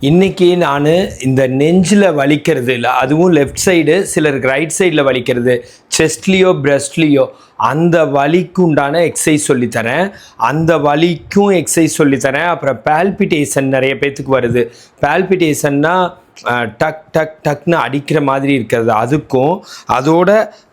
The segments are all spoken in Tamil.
இன்னைக்கு நான் இந்த நெஞ்சில் வலிக்கிறது இல்லை அதுவும் லெஃப்ட் சைடு சிலருக்கு ரைட் சைடில் வலிக்கிறது. செஸ்ட்லேயோ பிரஸ்ட்லேயோ அந்த வலிக்கு உண்டான எக்ஸசைஸ் சொல்லித்தரேன். அந்த வலிக்கும் எக்ஸசைஸ் சொல்லித்தரேன். அப்புறம் பால்பிட்டேஷன் நிறைய பேர்த்துக்கு வருது. பால்பிட்டேஷன்னா டக் டக் டக்னு அடிக்கிற மாதிரி இருக்கிறது. அதுக்கும் அதோட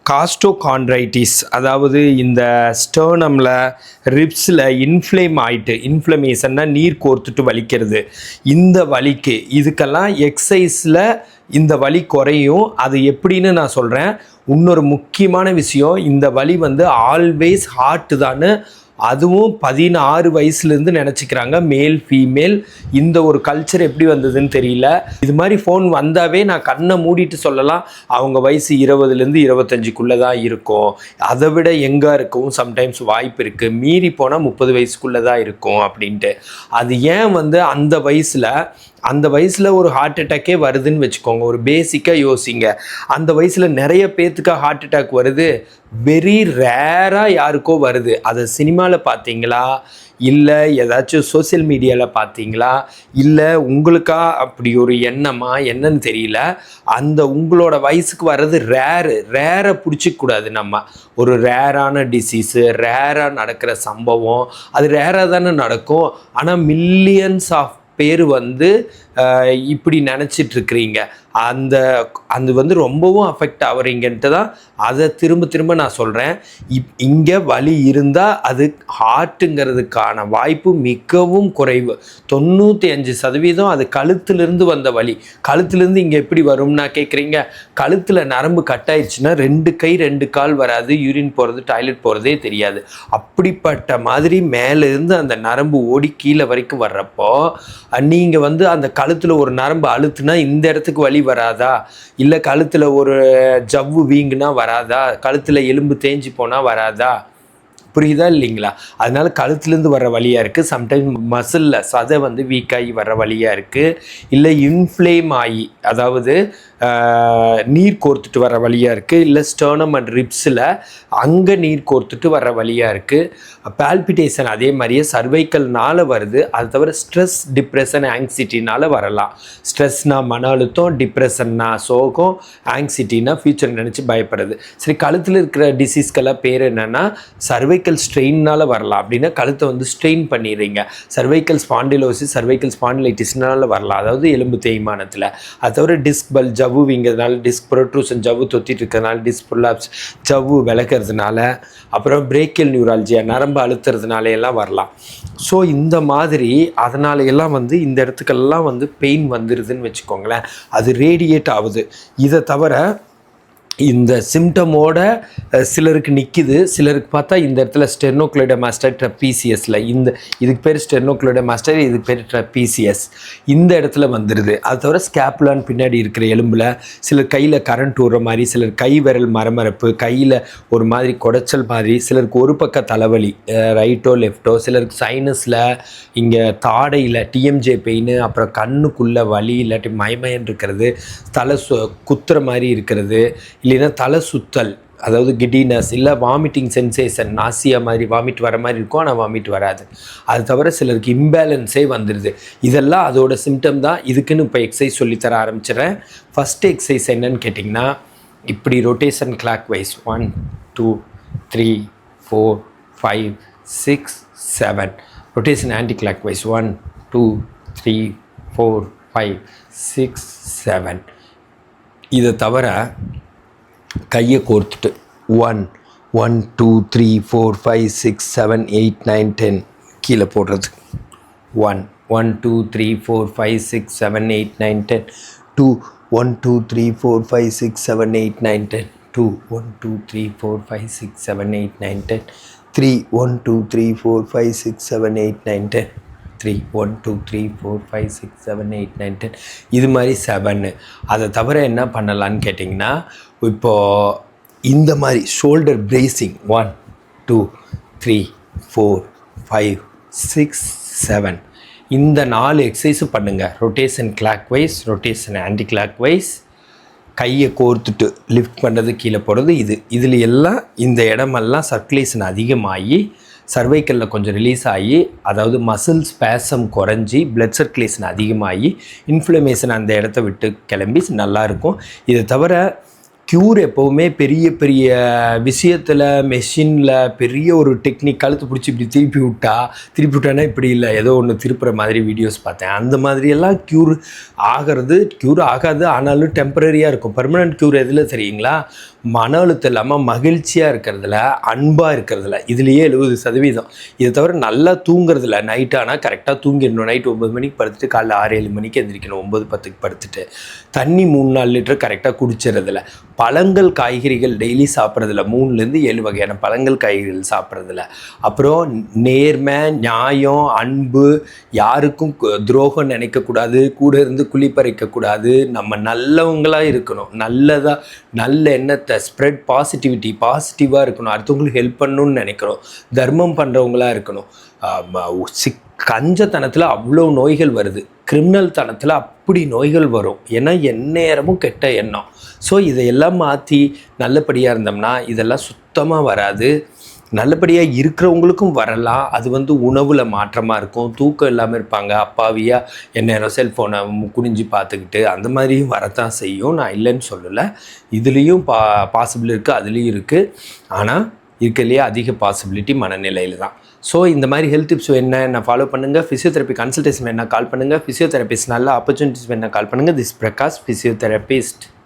காஸ்டோகான்ட்ரைட்டிஸ் அதாவது இந்த ஸ்டர்னமில் ரிப்ஸில் இன்ஃப்ளேம் ஆயிட்டு இன்ஃப்ளமேஷன்னா நீர் கோர்த்துட்டு வலிக்கிறது. இந்த வலிக்கு இதுக்கெல்லாம் எக்ஸசைஸில் இந்த வலி குறையும். அது எப்படின்னு நான் சொல்கிறேன் இன்னொரு முக்கியமான விஷயம் இந்த வலி வந்து ஆல்வேஸ் ஹார்ட்டு தான்னு அதுவும் பதினாறு வயசுலேருந்து நினச்சிக்கிறாங்க. மேல் ஃபீமேல் இந்த ஒரு கல்ச்சர் எப்படி வந்ததுன்னு தெரியல. இது மாதிரி ஃபோன் வந்தாவே நான் கண்ணை மூடிட்டு சொல்லலாம். அவங்க வயசு இருபதுலேருந்து இருபத்தஞ்சுக்குள்ளே தான் இருக்கும். அதை விட எங்கே இருக்கவும் சம்டைம்ஸ் வாய்ப்பு இருக்குது மீறி போனால் முப்பது வயசுக்குள்ளே தான் இருக்கும் அப்படின்ட்டு. அது ஏன் வந்து அந்த வயசில் அந்த வயசில் ஒரு ஹார்ட் அட்டாக்கே வருதுன்னு வச்சுக்கோங்க. ஒரு பேசிக்காக யோசிங்க. அந்த வயசில் நிறைய பேர்த்துக்கு ஹார்ட் அட்டாக் வருது. வெரி ரேராக யாருக்கோ வருது. அதை சினிமாவில் பார்த்தீங்களா? இல்லை ஏதாச்சும் சோஷியல் மீடியாவில் பார்த்தீங்களா? இல்லை உங்களுக்கா அப்படி ஒரு எண்ணமா? என்னன்னு தெரியல. அந்த உங்களோட வயசுக்கு வர்றது ரேரு ரேரை பிடிச்சிக்கூடாது நம்ம. ஒரு ரேரான டிசீஸு ரேராக நடக்கிற சம்பவம் அது ரேராக தானே நடக்கும். ஆனால் மில்லியன்ஸ் ஆஃப் பேர் வந்து இப்படி நினச்சிட்ருக்கிறீங்க அந்த அது வந்து ரொம்பவும் அஃபெக்ட் ஆகுறீங்கன்ட்டு தான் அதை திரும்ப திரும்ப நான் சொல்கிறேன் இப் இங்கே வலி இருந்தால் அது ஹார்ட்டுங்கிறதுக்கான வாய்ப்பு மிகவும் குறைவு. தொண்ணூற்றி அஞ்சு சதவீதம் அது கழுத்துலேருந்து வந்த வலி. கழுத்துலேருந்து இங்கே எப்படி வரும்னா கேட்குறீங்க கழுத்தில் நரம்பு கட் ஆயிடுச்சுன்னா ரெண்டு கை ரெண்டு கால் வராது. யூரின் போகிறது டாய்லெட் போகிறதே தெரியாது. அப்படிப்பட்ட மாதிரி மேலேருந்து அந்த நரம்பு ஓடி கீழே வரைக்கும் வர்றப்போ நீங்கள் வந்து அந்த கழுத்தில் ஒரு நரம்பு அழுத்துனா இந்த இடத்துக்கு வலி வராதா? இல்லை கழுத்தில் ஒரு ஜவ்வு வீங்குனா வராதா? கழுத்தில் எலும்பு தேஞ்சு போனால் வராதா? புரியுதா இல்லைங்களா? அதனால கழுத்துலேருந்து வர வழியாக இருக்குது சம்டைம் மசிலில் சதை வந்து வீக்காகி வர வழியாக இருக்குது இல்லை இன்ஃப்ளேம் ஆகி அதாவது நீர் கோர்த்துட்டு வர வழியாக இருக்குது இல்லை ஸ்டர்னம் அண்ட் ரிப்ஸில் அங்கே நீர் கோர்த்துட்டு வர வழியாக இருக்குது பால்பிட்டேஷன் அதே மாதிரியே சர்வைக்கல்னால வருது. அது தவிர ஸ்ட்ரெஸ் டிப்ரெஷன் ஆங்ஸிட்டினால் வரலாம். ஸ்ட்ரெஸ்னா மன அழுத்தம் டிப்ரெஷன்னா சோகம் ஆங்ஸிட்டினா ஃபியூச்சர் நினச்சி பயப்படுறது. சரி கழுத்தில் இருக்கிற டிசீஸ்க்கெல்லாம் பேர் என்னென்னா சர்வைக்கல் ஸ்ட்ரெயின்னால வரலாம். அப்படின்னா கழுத்தை வந்து ஸ்ட்ரெயின் பண்ணிடுறீங்க. சர்வைக்கல் ஸ்பாண்டிலோசிஸ் சர்வைக்கல் ஸ்பாண்டிலைட்டிஸ்னால வரலாம். அதாவது எலும்பு தேய்மானத்தில். அது தவிர டிஸ்க் பல் ஜவ்வு வீங்கிறதுனால டிஸ்க் ப்ரொட்ரூஷன் ஜவ்வு தொத்திட்டு இருக்கிறதுனால டிஸ்க் புல்லாப்ஸ் ஜவ்வு விளக்குறதுனால அப்புறம் பிரேக்கியல் நியூராலஜியா நரம்பு அழுத்துறதுனால எல்லாம் வரலாம். ஸோ இந்த மாதிரி அதனால எல்லாம் வந்து இந்த இடத்துக்கெல்லாம் வந்து பெயின் வந்துடுதுன்னு வச்சுக்கோங்களேன். அது ரேடியேட் ஆகுது. இதை தவிர சிம்டமோட சிலருக்கு நிற்கிது சிலருக்கு பார்த்தா இந்த இடத்துல ஸ்டெர்னோக்ளோட மாஸ்டர் ட்ரப்பீசியஸில் இந்த இதுக்கு பேர் ஸ்டெர்னோக்ளோட மாஸ்டர் இதுக்கு பேர் ட்ரப்பீசியஸ் இந்த இடத்துல வந்துடுது அது தவிர ஸ்கேப்புலான்னு பின்னாடி இருக்கிற எலும்பில் சிலர் கையில் கரண்ட் விடுற மாதிரி சிலர் கை விரல் மரமரப்பு கையில் ஒரு மாதிரி குடைச்சல் மாதிரி சிலருக்கு ஒரு பக்க தலைவலி ரைட்டோ லெஃப்ட்டோ சிலருக்கு சைனஸில் இங்கே தாடையில் டிஎம்ஜே பெயின் அப்புறம் கண்ணுக்குள்ளே வலி இல்லாட்டி மயமயன் இருக்கிறது தலை சு குத்துற மாதிரி இருக்கிறது இல்லைன்னா தலை சுத்தல். அதாவது கிடினஸ் இல்லை வாமிட்டிங் சென்சேஷன் நாசியா மாதிரி வாமிட் வர மாதிரி இருக்கும் ஆனால் வாமிட் வராது. அது தவிர சிலருக்கு இம்பேலன்ஸே வந்துடுது இதெல்லாம் அதோட சிம்டம் தான். இதுக்குன்னு இப்போ எக்ஸசைஸ் சொல்லித்தர ஆரம்பிச்சிடுறேன். ஃபஸ்ட்டு எக்ஸசைஸ் என்னன்னு கேட்டிங்கன்னா இப்படி rotation clockwise one two three four five six seven rotation anticlockwise one two three four five six seven இதை தவிர கையை கோர்த்துட்டு. One one two three four five six seven eight nine ten கீழே போடுறது. One one two three four five six seven eight nine ten two one two three four five six seven eight nine ten two one two three four five six seven eight nine ten three one two three four five six seven eight nine ten three one two three four five six seven eight nine ten இது மாதிரி செவன்னு அதை தவிர என்ன பண்ணலான்னு கேட்டிங்கன்னா இப்போது இந்த மாதிரி shoulder bracing one two three four five six seven இந்த நாலு எக்ஸசைஸும் பண்ணுங்கள் rotation clockwise rotation anticlockwise கையை கோர்த்துட்டு லிஃப்ட் பண்ணுறது கீழே போடுறது இது. இதில் எல்லாம் இந்த இடமெல்லாம் சர்க்குலேஷன் அதிகமாகி சர்வைக்கலில் கொஞ்சம் ரிலீஸ் ஆகி அதாவது மசில் ஸ்பேசம் குறைஞ்சி பிளட் சர்க்குலேஷன் அதிகமாகி இன்ஃப்ளமேஷன் அந்த இடத்த விட்டு கிளம்பி நல்லாயிருக்கும் இதை தவிர க்யூர் எப்போவுமே பெரிய பெரிய விஷயத்தில் மெஷினில் பெரிய ஒரு டெக்னிக் கழுத்து பிடிச்சி இப்படி திருப்பி விட்டா திருப்பி விட்டானா இப்படி இல்லை. ஏதோ ஒன்று திருப்புற மாதிரி வீடியோஸ் பார்த்தேன். அந்த மாதிரியெல்லாம் க்யூர் ஆகிறது க்யூர் ஆகாது ஆனாலும் டெம்பரரியாக இருக்கும். பர்மனெண்ட் க்யூர் எதில் தெரியுங்களா? மன அழுத்தம் இல்லாமல் மகிழ்ச்சியாக இருக்கிறதுல அன்பாக இருக்கிறதுல. இதுலேயே எழுபது சதவீதம். இதை தவிர நல்லா தூங்குறதுல நைட் ஆனால் கரெக்டாக தூங்கிடணும். நைட் ஒம்பது மணிக்கு படுத்துட்டு காலைல ஆறு ஏழு மணிக்கு எந்திரிக்கணும். ஒம்பது பத்துக்கு படுத்துட்டு தண்ணி மூணு நாலு லிட்டர் கரெக்டாக குடிச்சிடுறதில்ல பழங்கள் காய்கறிகள் டெய்லி சாப்பிட்றதுல மூணுலேருந்து ஏழு வகையான பழங்கள் காய்கறிகள் சாப்பிட்றதுல. அப்புறம் நேர்மை நியாயம் அன்பு யாருக்கும் துரோகம் நினைக்கக்கூடாது கூட இருந்து குளிப்பறைக்கக்கூடாது நம்ம நல்லவங்களாக இருக்கணும். நல்லதாக நல்ல எண்ணத்தை ஸ்ப்ரெட் பாசிட்டிவிட்டி பாசிட்டிவாக இருக்கணும். அடுத்தவங்களுக்கு ஹெல்ப் பண்ணணும்னு நினைக்கிறோம். தர்மம் பண்ணுறவங்களா இருக்கணும். சிக் கஞ்சத்தனத்தில் அவ்வளோ நோய்கள் வருது. கிரிமினல் தனத்தில் அப்படி நோய்கள் வரும். ஏன்னா எந்நேரமும் கெட்ட எண்ணம். ஸோ இதையெல்லாம் மாற்றி நல்லபடியாக இருந்தோம்னா இதெல்லாம் சுத்தமாக வராது. நல்லபடியாக இருக்கிறவங்களுக்கும் வரலாம். அது வந்து உணவில் மாற்றமாக இருக்கும். தூக்கம் இல்லாமல் இருப்பாங்க. அப்பாவியாக எந்நேரம் செல்ஃபோனை குனிஞ்சு பார்த்துக்கிட்டு அந்த மாதிரியும் வரத்தான் செய்யும். நான் இல்லைன்னு சொல்லலை. இதுலேயும் பா பாசிபிள் இருக்குது அதுலேயும் இருக்குது ஆனால் இருக்கிறதுலே அதிக பாசிபிலிட்டி மனநிலையில் தான் ஸோ இந்த மாதிரி ஹெல்த் டிப்ஸ் என்ன என்ன ஃபாலோ பண்ணுங்கள் ஃபிசியோதெரப்பி கன்சல்டேஷன் வேணால் கால் பண்ணுங்கள் ஃபிசியோதெரபிஸ்ட் நல்ல ஆப்பர்ச்சுனிட்டிஸ் வேணால் கால் பண்ணுங்கள் திஸ் பிரகாஷ் ஃபிசியோதெரபிஸ்ட்